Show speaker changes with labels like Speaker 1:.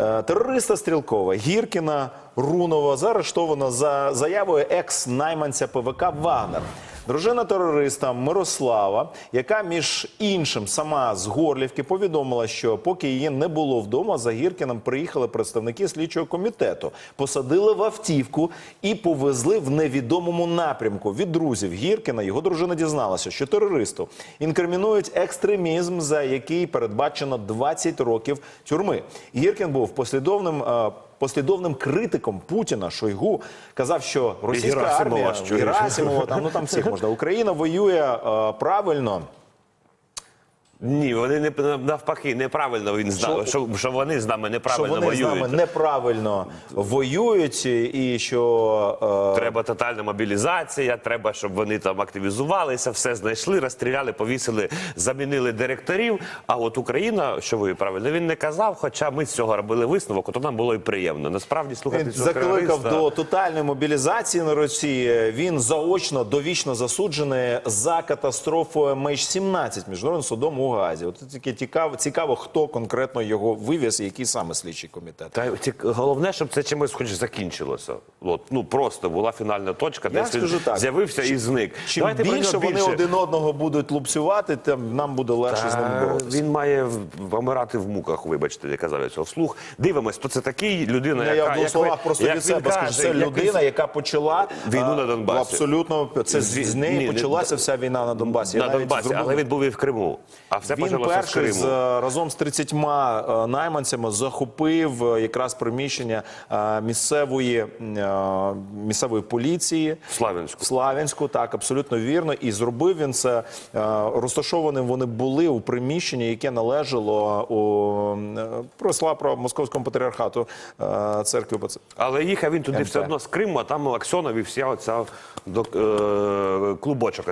Speaker 1: Е, Терориста Стрілкова Гіркіна Рунова заарештовано за заявою екс-найманця ПВК Вагнер. Дружина терориста Мирослава, яка між іншим сама з Горлівки повідомила, що поки її не було вдома, за Гіркіним приїхали представники слідчого комітету, посадили в автівку і повезли в невідомому напрямку. Від друзів Гіркіна його дружина дізналася, що терористу інкримінують екстремізм, за який передбачено 20 років тюрми. Гіркін був послідовним. Послідовним критиком Путіна Шойгу казав, що російська армія Герасимова, там ну там всіх можна. Україна воює е, правильно.
Speaker 2: Ні, вони не навпаки неправильно він знав, що, що вони з нами
Speaker 1: Що
Speaker 2: неправильно
Speaker 1: вони з
Speaker 2: воюють.
Speaker 1: нами неправильно воюють, і що е,
Speaker 2: Треба тотальна мобілізація, треба, щоб вони там активізувалися, все знайшли, розстріляли, повісили, замінили директорів. А от Україна, що ви правильно, він не казав, хоча ми з цього робили висновок, то нам було і приємно. Насправді слухати
Speaker 1: Він
Speaker 2: цього
Speaker 1: закликав
Speaker 2: терориста-
Speaker 1: до тотальної мобілізації на Росії. Він заочно довічно засуджений за катастрофу MH17 міжнародним судом у Газі. От тільки цікаво, цікаво, хто конкретно його вивіз і який саме слідчий комітет.
Speaker 2: Та ці- головне, щоб це чимось хоч закінчилося. От ну просто була фінальна точка,
Speaker 1: Я
Speaker 2: він
Speaker 1: так.
Speaker 2: з'явився і зник.
Speaker 1: Чим
Speaker 2: Давайте про
Speaker 1: більше вони один одного будуть лупцювати, тим нам буде легше з ними
Speaker 2: Та,
Speaker 1: боротися.
Speaker 2: Він має в- помирати в муках, вибачте, я казав я цього вслух. Дивимось, хто це такий людина,
Speaker 1: Я,
Speaker 2: яка
Speaker 1: я в двох
Speaker 2: як
Speaker 1: словах просто
Speaker 2: як
Speaker 1: від
Speaker 2: він
Speaker 1: себе скажу.
Speaker 2: каже,
Speaker 1: Це
Speaker 2: як
Speaker 1: людина, яка почала
Speaker 2: Війну
Speaker 1: а,
Speaker 2: на Донбасі.
Speaker 1: Абсолютно це з, з неї
Speaker 2: не-
Speaker 1: почалася вся війна на Донбасі. Я
Speaker 2: на
Speaker 1: навіть
Speaker 2: Донбасі,
Speaker 1: зробив-
Speaker 2: але він був і в Криму. А все
Speaker 1: Він перший з, е, разом з 30 е, найманцями захопив е, якраз приміщення місцевої, місцевої поліції.
Speaker 2: Славянську.
Speaker 1: Славянську, так, абсолютно вірно. І зробив він це. Розташованим вони були у приміщенні, яке належало у просла про московському патріархату церкви.
Speaker 2: Але їхав він туди
Speaker 1: МП.
Speaker 2: все одно з Криму, а там Аксьонов і вся оця до, е, клубочок.